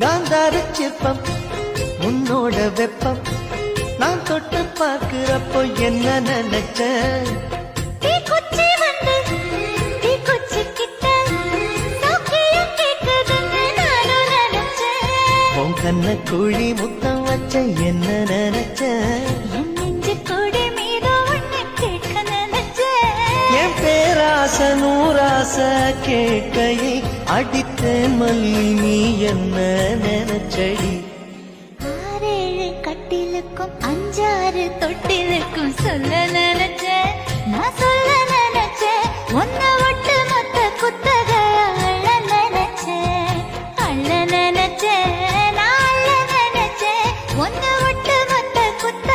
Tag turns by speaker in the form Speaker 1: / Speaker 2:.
Speaker 1: காந்தார சிற்பம் உன்னோட வெப்பம். நான் தொட்டு பார்க்கிறப்போ என்ன நினைச்ச? கண்ண குழி முத்தம் வச்ச என்ன நினைச்ச?
Speaker 2: என் மீது ஒண்ணு கேட்க
Speaker 1: அடித்த மல்லி நீ என்ன நினைச்சடி?
Speaker 2: ஆறேழு கட்டிலுக்கும் அஞ்சாறு தொட்டிலுக்கும் சொல்ல நினைச்ச நான் சொல்ல நினைச்ச ஒன்ன விட்டு மொத்த குத்தக அழ நினைச்ச அழ நினைச்ச நான் அழ நினைச்ச ஒன்ன விட்டு மொத்த வெப்ப